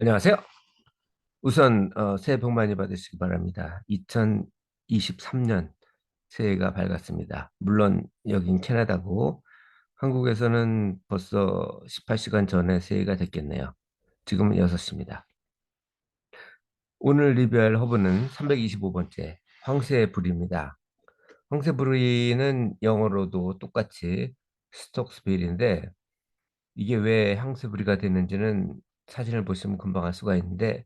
안녕하세요. 우선 어, 새해 복 많이 받으시기 바랍니다. 2023년 새해가 밝았습니다. 물론 여긴 캐나다고 한국에서는 벌써 18시간 전에 새해가 됐겠네요. 지금은 6시입니다. 오늘 리뷰할 허브는 325번째 황새의 불입니다. 황새부리는 영어로도 똑같이 스톡스빌인데 이게 왜 황새부리가 됐는지는 사진을 보시면 금방 알 수가 있는데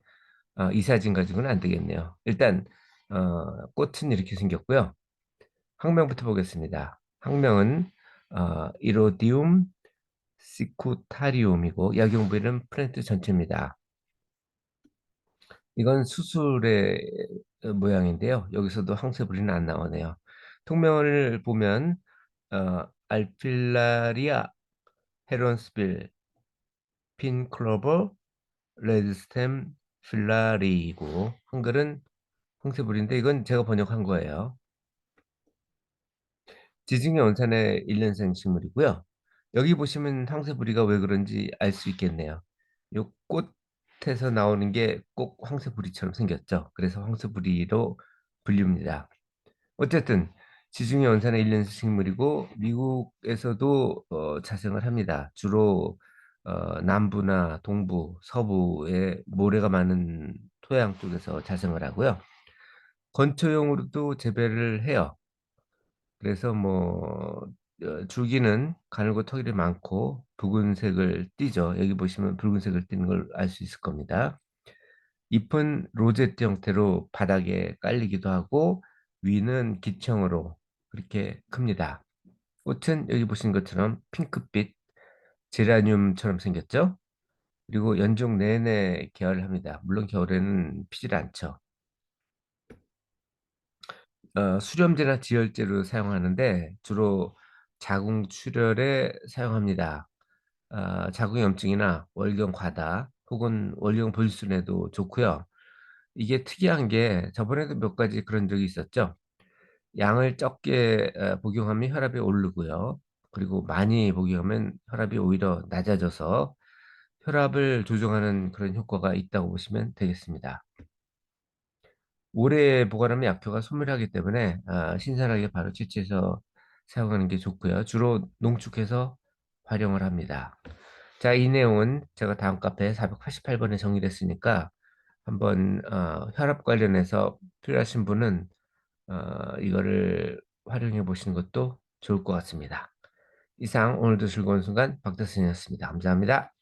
어, 이 사진 가지고는 안 되겠네요. 일단 어, 꽃은 이렇게 생겼고요. 학명부터 보겠습니다. 학명은 어, 이로디움 시쿠타리움이고 약용부에는 플랜트 전체입니다. 이건 수술의 어, 모양인데요. 여기서도 항세 부리는 안 나오네요. 통명을 보면 어, 알필라리아 헤론스빌 핀 클로버 레드스템 필라리이고 한글은 황새불인데 이건 제가 번역한 거예요. 지중해 온산의 1년생 식물이고요. 여기 보시면 황새부리가 왜 그런지 알 수 있겠네요. 요 꽃에서 나오는 게 꼭 황새부리처럼 생겼죠. 그래서 황새부리로 불립니다. 어쨌든 지중해 온산의 1년생 식물이고 미국에서도 어, 자생을 합니다. 주로 어, 남부나 동부, 서부에 모래가 많은 토양 쪽에서 자생을 하고요. 건초용으로도 재배를 해요. 그래서 뭐 어, 줄기는 가늘고 턱이 많고 붉은색을 띠죠. 여기 보시면 붉은색을 띠는 걸 알 수 있을 겁니다. 잎은 로제트 형태로 바닥에 깔리기도 하고 위는 기청으로 그렇게 큽니다. 꽃은 여기 보신 것처럼 핑크빛 제라늄처럼 생겼죠. 그리고 연중 내내 개화를 합니다. 물론 겨울에는 피질 않죠. 어, 수렴제나 지혈제로 사용하는데 주로 자궁 출혈에 사용합니다. 어, 자궁염증이나 월경 과다 혹은 월경 불순에도 좋고요. 이게 특이한 게 저번에도 몇 가지 그런 적이 있었죠. 양을 적게 어, 복용하면 혈압이 오르고요. 그리고 많이 복용하면 혈압이 오히려 낮아져서 혈압을 조정하는 그런 효과가 있다고 보시면 되겠습니다. 오래 보관하면 약효가 소멸하기 때문에 아, 신선하게 바로 채취해서 사용하는 게 좋고요. 주로 농축해서 활용을 합니다. 자, 이 내용은 제가 다음 카페 488번에 정리됐으니까 한번 어, 혈압 관련해서 필요하신 분은 어, 이거를 활용해 보시는 것도 좋을 것 같습니다. 이상 오늘도 즐거운 순간 박대선이었습니다. 감사합니다.